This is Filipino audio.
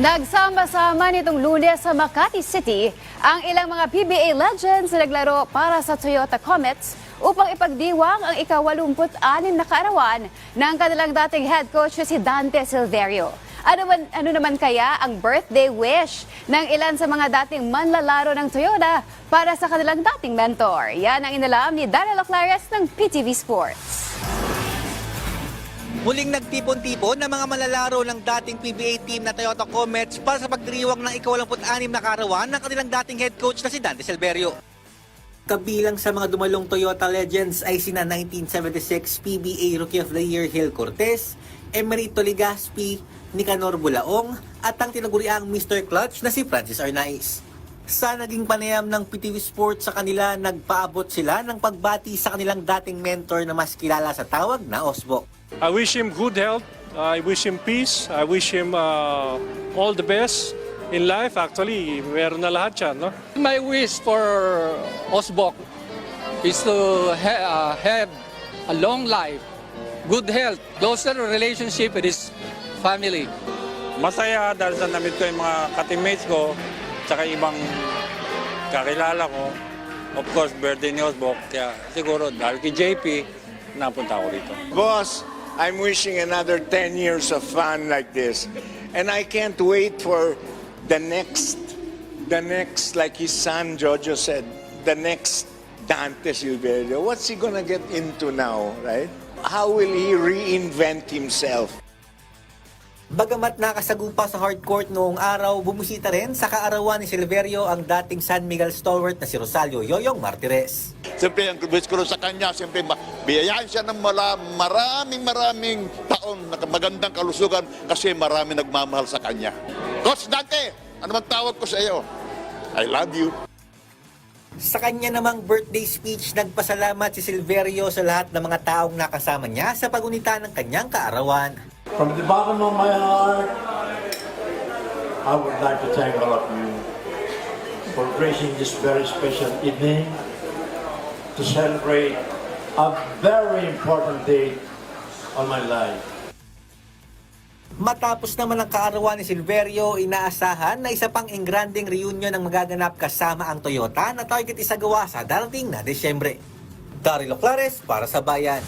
Nagsama-sama nitong lunes sa Makati City ang ilang mga PBA legends na naglaro para sa Toyota Comets upang ipagdiwang ang ika-86 na kaarawan ng kanilang dating head coach si Dante Silverio. Ano, man, ano naman kaya ang birthday wish ng ilan sa mga dating manlalaro ng Toyota para sa kanilang dating mentor? Yan ang inalam ni Daryl Oclares ng PTV Sports. Muling nagtipon-tipon ng mga malalaro ng dating PBA team na Toyota Comets para sa pagdiriwang ng ika-86 na karawan ng kanilang dating head coach na si Dante Silverio. Kabilang sa mga dumalong Toyota legends ay sina 1976 PBA Rookie of the Year Hill Cortez, Emerito Ligaspi, Nicanor Bulaong at ang tinaguriang Mr. Clutch na si Francis Arnaiz. Sa naging panayam ng PTV Sports sa kanila, nagpaabot sila ng pagbati sa kanilang dating mentor na mas kilala sa tawag na Osbo. I wish him good health. I wish him peace. I wish him uh, all the best in life. Actually, meron na lahat yan, no? My wish for Osbok is to ha- uh, have a long life, good health, closer relationship with his family. Masaya dahil sa namit ko yung mga ka-teammates ko, tsaka ibang kakilala ko. Of course, birthday ni Osbok, kaya siguro dahil kay JP, napunta ako rito. Boss, I'm wishing another 10 years of fun like this. And I can't wait for the next, the next, like his son Jojo said, the next Dante Silverio. What's he gonna get into now, right? How will he reinvent himself? Bagamat nakasagupa sa hardcourt noong araw, bumisita rin sa kaarawan ni Silverio ang dating San Miguel stalwart na si Rosalio Yoyong Martires. Siyempre, ang wish ko sa kanya, siyempre, biyayaan siya ng mala, maraming maraming taon na magandang kalusugan kasi marami nagmamahal sa kanya. Coach Dante, ano man tawag ko sa iyo? I love you. Sa kanya namang birthday speech, nagpasalamat si Silverio sa lahat ng mga taong nakasama niya sa pagunita ng kanyang kaarawan. From the bottom of my heart, I would like to thank all of you for gracing this very special evening to celebrate a very important day on my life. Matapos naman ang kaarawan ni Silverio, inaasahan na isa pang engranding reunion ang magaganap kasama ang Toyota na target isagawa sa darating na Desyembre. Daryl Oclares para sa Bayan.